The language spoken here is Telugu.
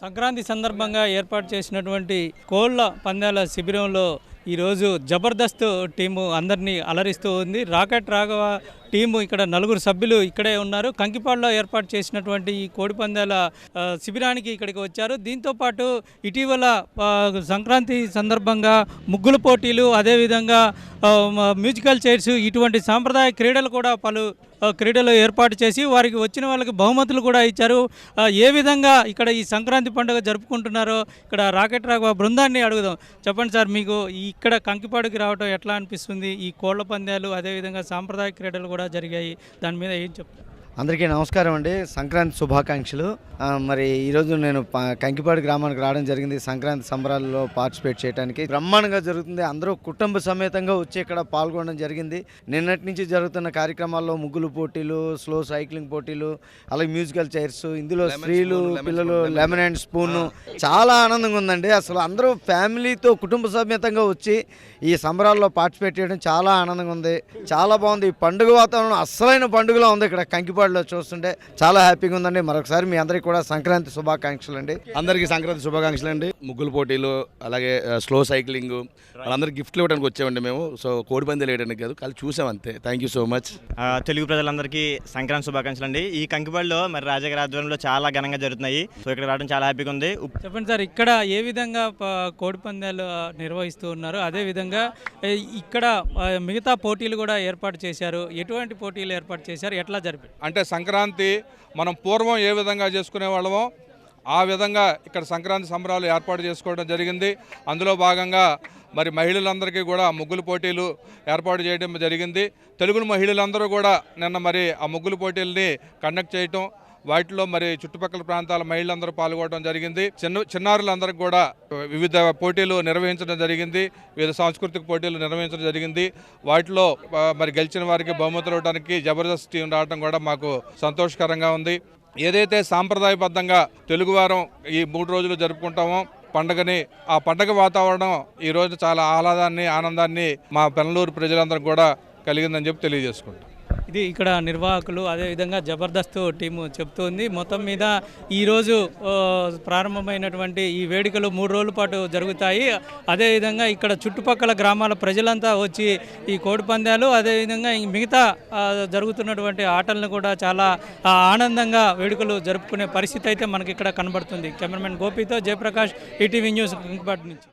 సంక్రాంతి సందర్భంగా ఏర్పాటు చేసినటువంటి కోళ్ళ పందాల శిబిరంలో ఈరోజు జబర్దస్త్ టీము అందరినీ అలరిస్తూ ఉంది. రాకెట్ రాఘవ టీము ఇక్కడ నలుగురు సభ్యులు ఇక్కడే ఉన్నారు. కంకిపాడులో ఏర్పాటు చేసినటువంటి ఈ కోడిపందాల శిబిరానికి ఇక్కడికి వచ్చారు. దీంతో పాటు ఇటీవల సంక్రాంతి సందర్భంగా ముగ్గుల పోటీలు అదేవిధంగా మ్యూజికల్ చైర్స్ ఇటువంటి సాంప్రదాయ క్రీడలు కూడా పలు క్రీడలు ఏర్పాటు చేసి వారికి వచ్చిన వాళ్ళకి బహుమతులు కూడా ఇచ్చారు. ఏ విధంగా ఇక్కడ ఈ సంక్రాంతి పండుగ జరుపుకుంటున్నారో ఇక్కడ రాకెట్ రాఘవ బృందాన్ని అడుగుదాం. చెప్పండి సార్ మీకు ఇక్కడ కంకిపాడుకి రావడం ఎట్లా అనిపిస్తుంది? ఈ కోళ్ళ పందాలు అదేవిధంగా సాంప్రదాయ క్రీడలు కూడా జరిగాయి దాని మీద ఏం చెప్తారు అందరికీ నమస్కారం అండి. సంక్రాంతి శుభాకాంక్షలు. మరి ఈరోజు నేను కంకిపాడు గ్రామానికి రావడం జరిగింది. సంక్రాంతి సంబరాల్లో పార్టిసిపేట్ చేయడానికి బ్రహ్మాండంగా జరుగుతుంది. అందరూ కుటుంబ సమేతంగా వచ్చి ఇక్కడ పాల్గొనడం జరిగింది. నిన్నటి నుంచి జరుగుతున్న కార్యక్రమాల్లో ముగ్గులు పోటీలు స్లో సైక్లింగ్ పోటీలు అలాగే మ్యూజికల్ చైర్స్ ఇందులో స్త్రీలు పిల్లలు లెమన్ అండ్ స్పూన్. చాలా ఆనందంగా ఉందండి. అసలు అందరూ ఫ్యామిలీతో కుటుంబ సమేతంగా వచ్చి ఈ సంబరాల్లో పార్టిసిపేట్ చేయడం చాలా ఆనందంగా ఉంది. చాలా బాగుంది. ఈ పండుగ వాతావరణం అస్సలైన పండుగలా ఉంది ఇక్కడ కంకిపాడులో చూస్తుంటే చాలా హ్యాపీగా ఉందండి. మరొకసారి మీ అందరికీ కూడా సంక్రాంతి శుభాకాంక్షలు అండి. అందరికీ సంక్రాంతి శుభాకాంక్షలు అండి. ముగ్గులు పోటీలు అలాగే స్లో సైక్లింగ్ వాళ్ళందరికీ గిఫ్ట్లు ఇవ్వడానికి వచ్చామండి మేము. సో కోడి పందాలు వేయడానికి కాదు కానీ చూసాం అంతే. Thank you so much Telugu ప్రజలందరికీ సంక్రాంతి శుభాకాంక్షలు అండి. ఈ కంకిపాడులో మరి రాజాగారి ఆధ్వర్యంలో చాలా ఘనంగా జరుగుతున్నాయి. సో ఇక్కడ రావడం చాలా హ్యాపీగా ఉంది. చెప్పండి సార్ ఇక్కడ ఏ విధంగా కోడి పందాలు నిర్వహిస్తూ ఉన్నారు? అదేవిధంగా ఇక్కడ మిగతా పోటీలు కూడా ఏర్పాటు చేశారు. ఎటువంటి పోటీలు ఏర్పాటు చేశారు? ఎట్లా జరిపారు? అంటే సంక్రాంతి మనం పూర్వం ఏ విధంగా చేసుకునే వాళ్ళమో ఆ విధంగా ఇక్కడ సంక్రాంతి సంబరాలు ఏర్పాటు చేసుకోవడం జరిగింది. అందులో భాగంగా మరి మహిళలందరికీ కూడా ముగ్గులు పోటీలు ఏర్పాటు చేయడం జరిగింది. తెలుగు మహిళలందరూ కూడా నిన్న మరి ఆ ముగ్గులు పోటీలని కండక్ట్ చేయటం వాటిలో మరి చుట్టుపక్కల ప్రాంతాల మహిళలందరూ పాల్గొనడం జరిగింది. చిన్న చిన్నారులందరికీ కూడా వివిధ పోటీలు నిర్వహించడం జరిగింది. వివిధ సాంస్కృతిక పోటీలు నిర్వహించడం జరిగింది. వాటిలో మరి గెలిచిన వారికి బహుమతులు ఇవ్వడానికి జబర్దస్త్ టీం రావడం కూడా మాకు సంతోషకరంగా ఉంది. ఏదైతే సాంప్రదాయబద్ధంగా తెలుగువారం ఈ మూడు రోజులు జరుపుకుంటామో పండగని ఆ పండగ వాతావరణం ఈరోజు చాలా ఆహ్లాదాన్ని ఆనందాన్ని మా పెనలూరు ప్రజలందరూ కూడా కలిగిందని చెప్పి తెలియజేసుకుంటాం. ఇది ఇక్కడ నిర్వాహకులు అదేవిధంగా జబర్దస్త్ టీము చెప్తోంది. మొత్తం మీద ఈరోజు ప్రారంభమైనటువంటి ఈ వేడుకలు మూడు రోజుల పాటు జరుగుతాయి. అదేవిధంగా ఇక్కడ చుట్టుపక్కల గ్రామాల ప్రజలంతా వచ్చి ఈ కోడి పందాలు అదేవిధంగా మిగతా జరుగుతున్నటువంటి ఆటలను కూడా చాలా ఆనందంగా వేడుకలు జరుపుకునే పరిస్థితి అయితే మనకి ఇక్కడ కనబడుతుంది. కెమెరామెన్ గోపితో జయప్రకాష్ ఈటీవీ న్యూస్ నుంచి.